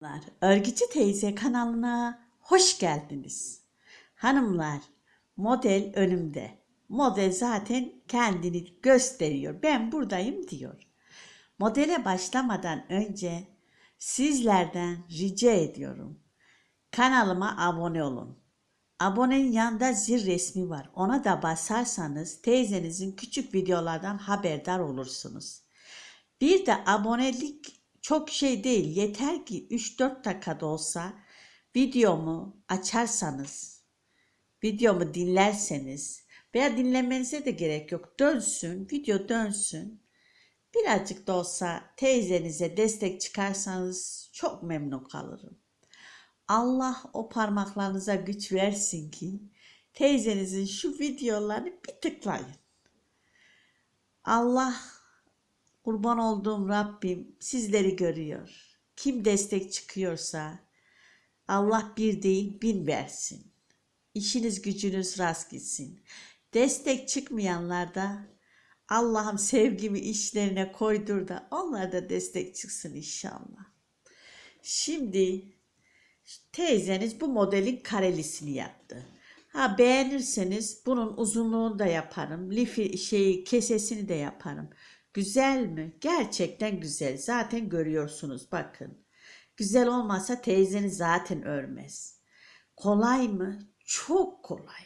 Merhabalar, Örgücü Teyze kanalına hoş geldiniz. Hanımlar, model önümde. Model zaten kendini gösteriyor. Ben buradayım diyor. Modele başlamadan önce sizlerden rica ediyorum. Kanalıma abone olun. Abonenin yanında zil resmi var. Ona da basarsanız teyzenizin küçük videolardan haberdar olursunuz. Bir de abonelik çok şey değil. Yeter ki 3-4 dakikada olsa videomu açarsanız, videomu dinlerseniz veya dinlemenize de gerek yok. Dönsün, video dönsün. Birazcık da olsa teyzenize destek çıkarsanız çok memnun kalırım. Allah o parmaklarınıza güç versin ki teyzenizin şu videolarını bir tıklayın. Allah kurban olduğum Rabbim sizleri görüyor. Kim destek çıkıyorsa Allah bir değil bin versin. İşiniz gücünüz rast gitsin. Destek çıkmayanlar da Allah'ım sevgimi işlerine koydur da onlar da destek çıksın inşallah. Şimdi teyzeniz bu modelin karelisini yaptı. Ha beğenirseniz bunun uzunluğunu da yaparım. Lifi şeyi kesesini de yaparım. Güzel mi? Gerçekten güzel. Zaten görüyorsunuz bakın. Güzel olmasa teyzeniz zaten örmez. Kolay mı? Çok kolay.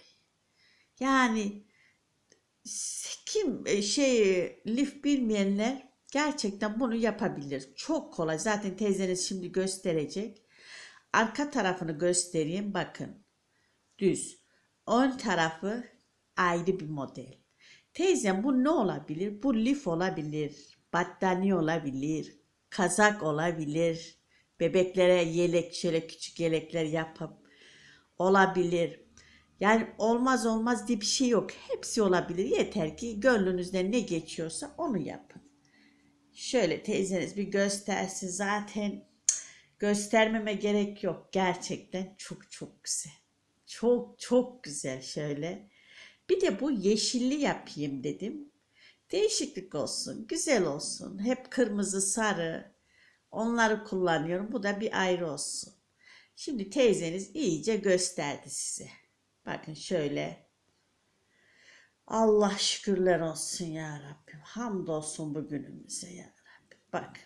Yani kim e, şey lif bilmeyenler gerçekten bunu yapabilir. Çok kolay. Zaten teyzeniz şimdi gösterecek. Arka tarafını göstereyim. Bakın. Düz. Ön tarafı ayrı bir model. Teyzem bu ne olabilir? Bu lif olabilir. Battaniye olabilir. Kazak olabilir. Bebeklere yelek şöyle küçük yelekler yapıp olabilir. Yani olmaz olmaz diye bir şey yok. Hepsi olabilir. Yeter ki gönlünüzden ne geçiyorsa onu yapın. Şöyle teyzeniz bir göstersin. Zaten göstermeme gerek yok. Gerçekten çok çok güzel. Çok çok güzel şöyle. Bir de bu yeşilli yapayım dedim. Değişiklik olsun, güzel olsun. Hep kırmızı, sarı. Onları kullanıyorum. Bu da bir ayrı olsun. Şimdi teyzeniz iyice gösterdi size. Bakın şöyle. Allah şükürler olsun ya Rabbim. Hamdolsun bugünümüze ya Rabbim. Bak.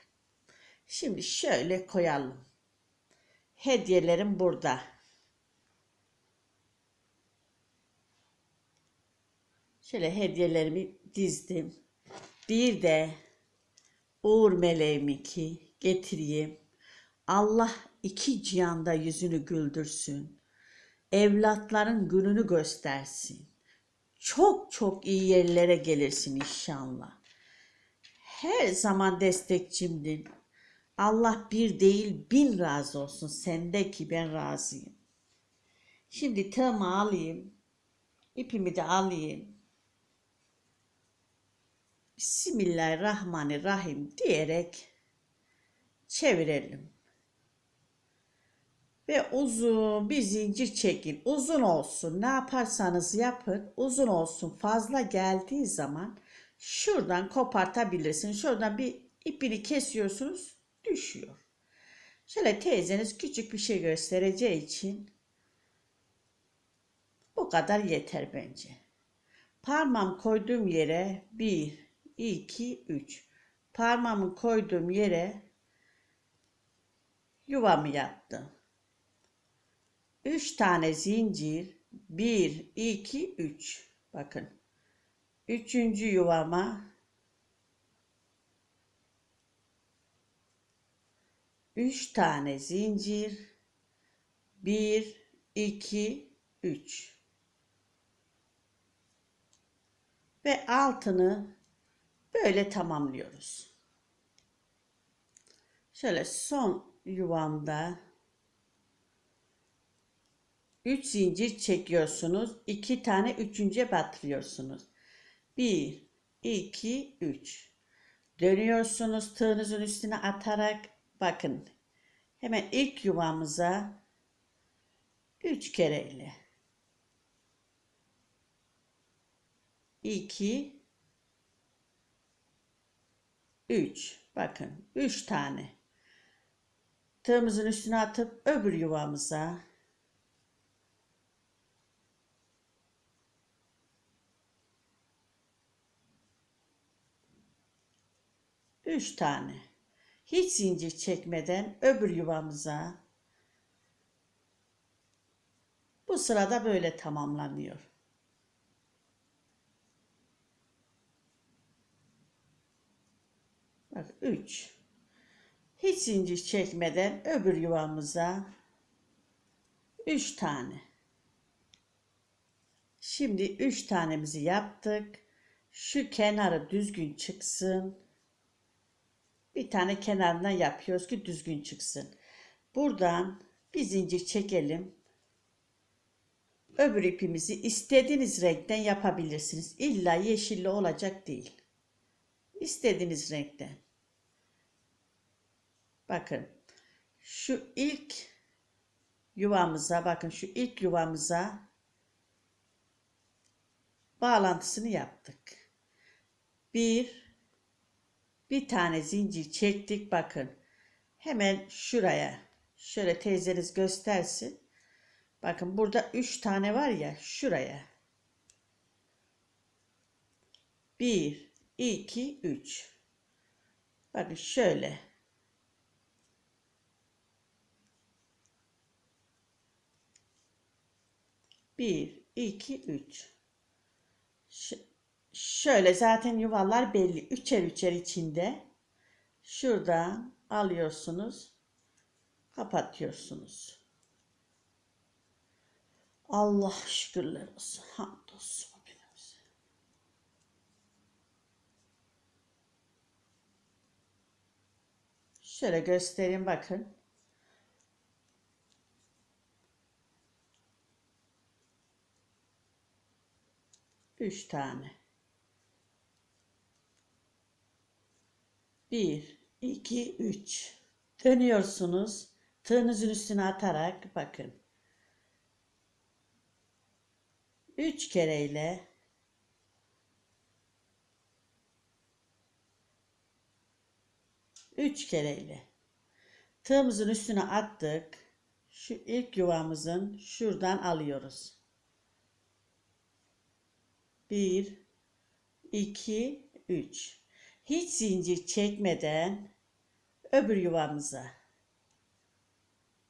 Şimdi şöyle koyalım. Hediyelerim burada. Şöyle hediyelerimi dizdim. Bir de Uğur meleğimi ki getireyim. Allah iki cihanda yüzünü güldürsün. Evlatların gününü göstersin. Çok çok iyi yerlere gelirsin inşallah. Her zaman destekçimdin. Allah bir değil bin razı olsun sende ki ben razıyım. Şimdi tığımı alayım. ipimi de alayım. Bismillahirrahmanirrahim diyerek çevirelim. Ve uzun bir zincir çekin. Uzun olsun. Ne yaparsanız yapın. Uzun olsun. Fazla geldiği zaman şuradan kopartabilirsiniz. Şuradan bir ipini kesiyorsunuz. Düşüyor. Şöyle teyzeniz küçük bir şey göstereceği için bu kadar yeter bence. Parmağım koyduğum yere bir, 2, 3. Parmağımı koyduğum yere yuvamı yaptım. 3 tane zincir. 1, 2, 3. Bakın. Üçüncü yuvama üç tane zincir. 1, 2, 3. Ve altını Böyle tamamlıyoruz. Şöyle son yuvamda 3 zincir çekiyorsunuz. 2 tane üçüncüye batırıyorsunuz. 1 2 3 dönüyorsunuz tığınızın üstüne atarak bakın hemen ilk yuvamıza 3 kere ile 2 3. Bakın 3 tane. Tığımızın üstüne atıp öbür yuvamıza üç tane hiç zincir çekmeden öbür yuvamıza bu sırada böyle tamamlanıyor. Bak 3. Hiç zincir çekmeden öbür yuvamıza 3 tane. Şimdi 3 tanemizi yaptık. Şu kenarı düzgün çıksın. Bir tane kenarından yapıyoruz ki düzgün çıksın. Buradan bir zincir çekelim. Öbür ipimizi istediğiniz renkten yapabilirsiniz. İlla yeşilli olacak değil. İstediğiniz renkten. Bakın şu ilk yuvamıza bakın şu ilk yuvamıza bağlantısını yaptık. Bir bir tane zincir çektik bakın. Hemen şuraya şöyle teyzeniz göstersin. Bakın burada üç tane var ya şuraya. Bir, iki, üç. Bakın şöyle. Bir, iki, üç. Ş- şöyle zaten yuvalar belli. Üçer üçer içinde. Şuradan alıyorsunuz. Kapatıyorsunuz. Allah şükürler olsun. Hamdolsun. Şöyle göstereyim bakın. Üç tane. Bir, iki, üç. Dönüyorsunuz. Tığınızın üstüne atarak bakın. Üç kereyle üç kereyle tığımızın üstüne attık. Şu ilk yuvamızın şuradan alıyoruz. Bir, iki, üç. Hiç zincir çekmeden öbür yuvamıza.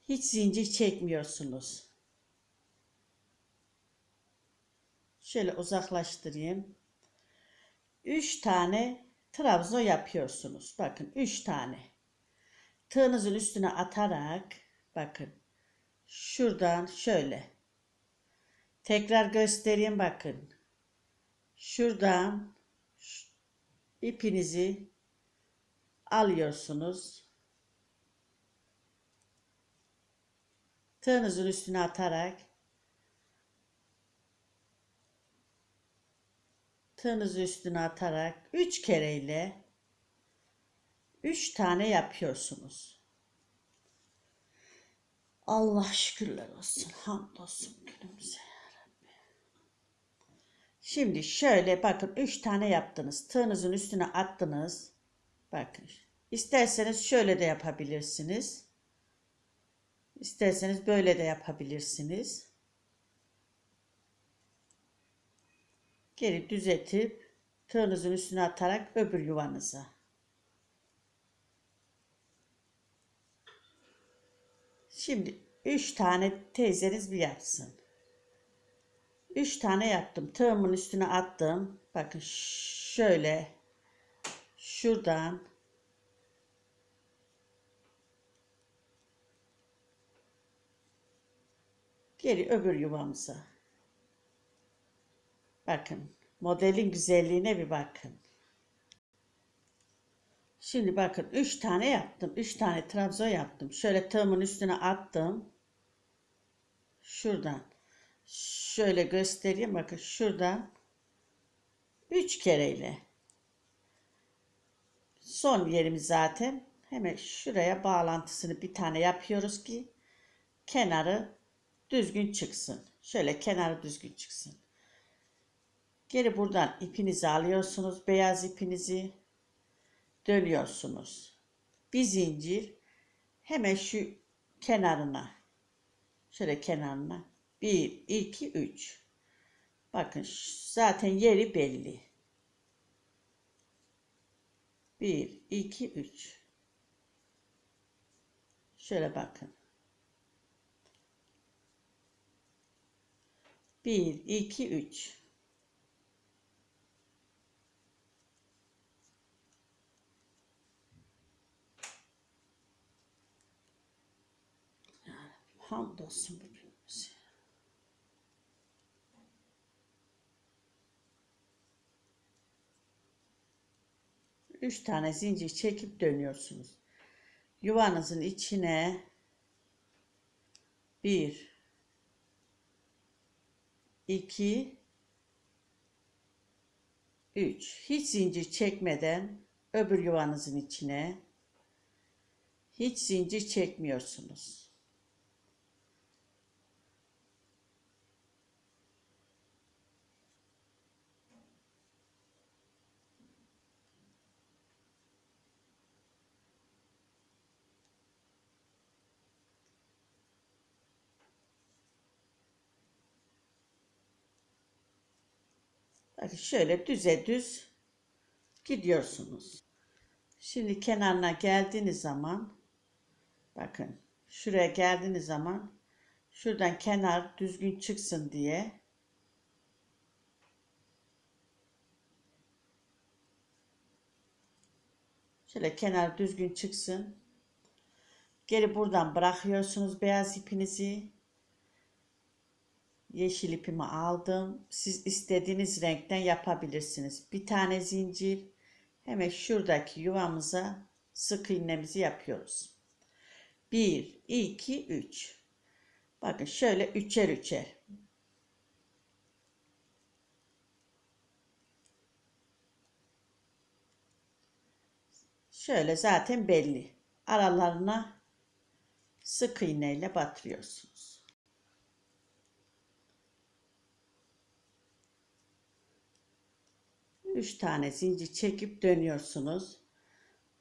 Hiç zincir çekmiyorsunuz. Şöyle uzaklaştırayım. 3 tane trabzan yapıyorsunuz. Bakın 3 tane. Tığınızın üstüne atarak bakın. Şuradan şöyle. Tekrar göstereyim bakın. Şuradan ipinizi alıyorsunuz. Tığınızın üstüne atarak tığınızı üstüne atarak 3 kereyle 3 tane yapıyorsunuz. Allah şükürler olsun. Hamdolsun günümüze. Şimdi şöyle bakın 3 tane yaptınız. Tığınızın üstüne attınız. Bakın. İsterseniz şöyle de yapabilirsiniz. İsterseniz böyle de yapabilirsiniz. Geri düzeltip tığınızın üstüne atarak öbür yuvanıza. Şimdi 3 tane teyzeniz bir yapsın. 3 tane yaptım. Tığımın üstüne attım. Bakın şöyle şuradan geri öbür yuvamıza. Bakın modelin güzelliğine bir bakın. Şimdi bakın 3 tane yaptım. 3 tane trabzan yaptım. Şöyle tığımın üstüne attım. Şuradan. Şöyle göstereyim. Bakın şuradan. 3 kereyle. Son yerimiz zaten. Hemen şuraya bağlantısını bir tane yapıyoruz ki kenarı düzgün çıksın. Şöyle kenarı düzgün çıksın. Geri buradan ipinizi alıyorsunuz. Beyaz ipinizi dönüyorsunuz. Bir zincir hemen şu kenarına şöyle kenarına 1 2 3 bakın zaten yeri belli. 1 2 3 şöyle bakın. 1 2 3 Hamdolsun bugünümüze. Üç tane zincir çekip dönüyorsunuz. Yuvanızın içine bir, iki, üç. Hiç zincir çekmeden öbür yuvanızın içine hiç zincir çekmiyorsunuz. Bakın şöyle düze düz gidiyorsunuz. Şimdi kenarına geldiğiniz zaman bakın şuraya geldiğiniz zaman şuradan kenar düzgün çıksın diye şöyle kenar düzgün çıksın. Geri buradan bırakıyorsunuz beyaz ipinizi. Yeşil ipimi aldım. Siz istediğiniz renkten yapabilirsiniz. Bir tane zincir. Hemen şuradaki yuvamıza sık iğnemizi yapıyoruz. 1, 2, 3. Bakın şöyle üçer üçer. Şöyle zaten belli. Aralarına sık iğneyle batırıyorsunuz. Üç tane zincir çekip dönüyorsunuz.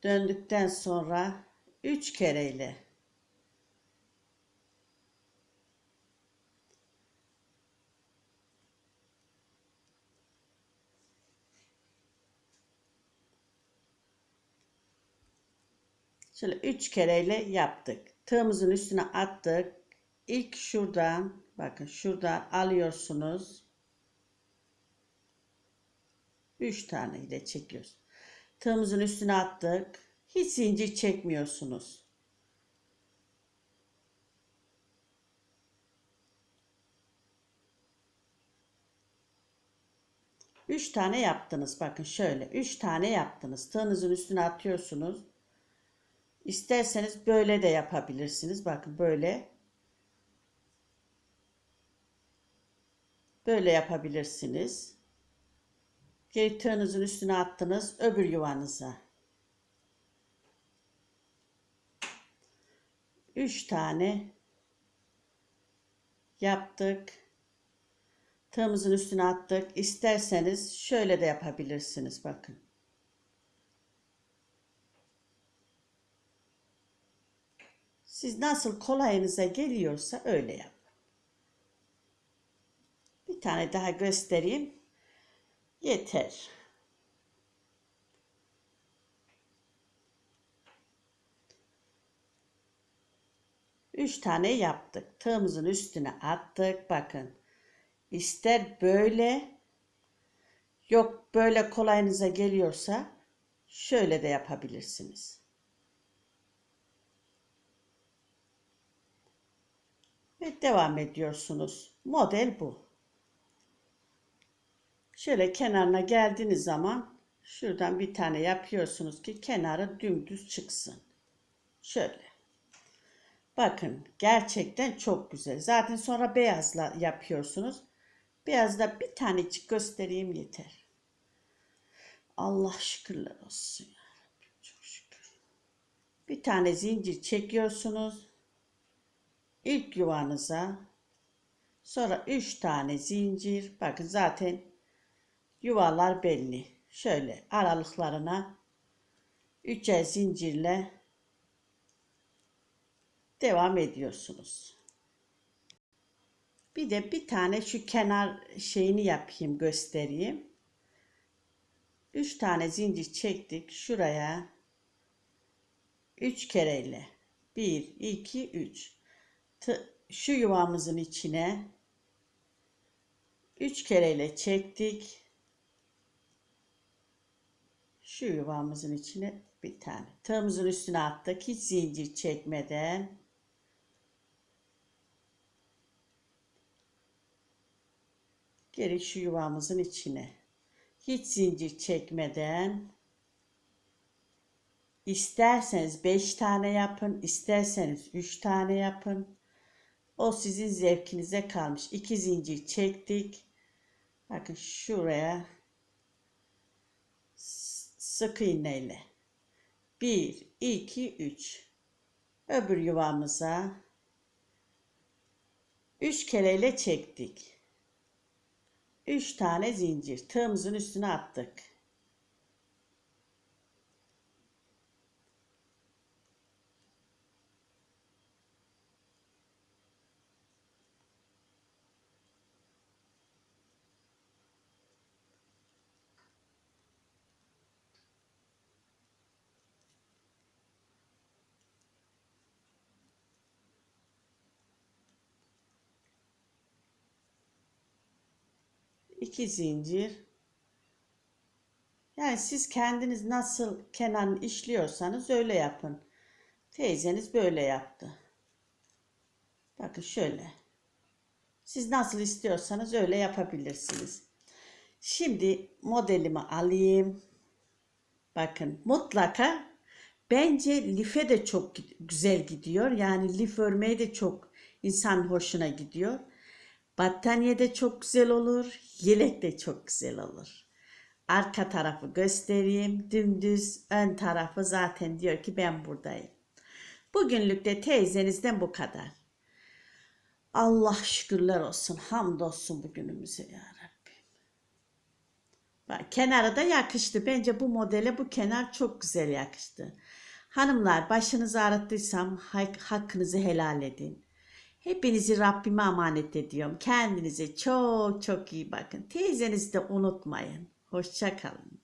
Döndükten sonra üç kereyle Şöyle üç kereyle yaptık. Tığımızın üstüne attık. İlk şuradan bakın şuradan alıyorsunuz. Üç tane ile çekiyoruz. Tığımızın üstüne attık. Hiç zincir çekmiyorsunuz. Üç tane yaptınız. Bakın şöyle. Üç tane yaptınız. Tığınızın üstüne atıyorsunuz. İsterseniz böyle de yapabilirsiniz. Bakın böyle. Böyle yapabilirsiniz. Tığınızın üstüne attınız öbür yuvanıza. Üç tane yaptık. Tığımızın üstüne attık. İsterseniz şöyle de yapabilirsiniz. Bakın. Siz nasıl kolayınıza geliyorsa öyle yapın. Bir tane daha göstereyim. Yeter. Üç tane yaptık. Tığımızın üstüne attık. Bakın. İster böyle yok böyle kolayınıza geliyorsa şöyle de yapabilirsiniz. Ve devam ediyorsunuz. Model bu. Şöyle kenarına geldiğiniz zaman şuradan bir tane yapıyorsunuz ki kenarı dümdüz çıksın. Şöyle. Bakın gerçekten çok güzel. Zaten sonra beyazla yapıyorsunuz. Beyazda bir tanecik göstereyim yeter. Allah şükürler olsun. Çok şükür. Bir tane zincir çekiyorsunuz. İlk yuvanıza sonra üç tane zincir. Bakın zaten yuvalar belli. Şöyle aralıklarına üçer zincirle devam ediyorsunuz. Bir de bir tane şu kenar şeyini yapayım göstereyim. 3 tane zincir çektik şuraya. 3 kereyle. 1 2 3. Şu yuvamızın içine 3 kereyle çektik. Şu yuvamızın içine bir tane. Tığımızın üstüne attık. Hiç zincir çekmeden. Geri şu yuvamızın içine. Hiç zincir çekmeden. İsterseniz 5 tane yapın, isterseniz 3 tane yapın. O sizin zevkinize kalmış. 2 zincir çektik. Bakın şuraya sık iğneyle. 1, 2, 3. Öbür yuvamıza 3 kereyle çektik. 3 tane zincir tığımızın üstüne attık. İki zincir. Yani siz kendiniz nasıl kenarını işliyorsanız öyle yapın. Teyzeniz böyle yaptı. Bakın şöyle. Siz nasıl istiyorsanız öyle yapabilirsiniz. Şimdi modelimi alayım. Bakın mutlaka bence life de çok güzel gidiyor. Yani lif örmeye de çok insan hoşuna gidiyor. Battaniye de çok güzel olur. Yelek de çok güzel olur. Arka tarafı göstereyim. Dümdüz ön tarafı zaten diyor ki ben buradayım. Bugünlük de teyzenizden bu kadar. Allah şükürler olsun. Hamdolsun bugünümüze ya Rabbim. Bak, kenarı da yakıştı. Bence bu modele bu kenar çok güzel yakıştı. Hanımlar başınızı ağrıttıysam hak- hakkınızı helal edin. Hepinizi Rabbime emanet ediyorum. Kendinize çok çok iyi bakın. Teyzenizi de unutmayın. Hoşça kalın.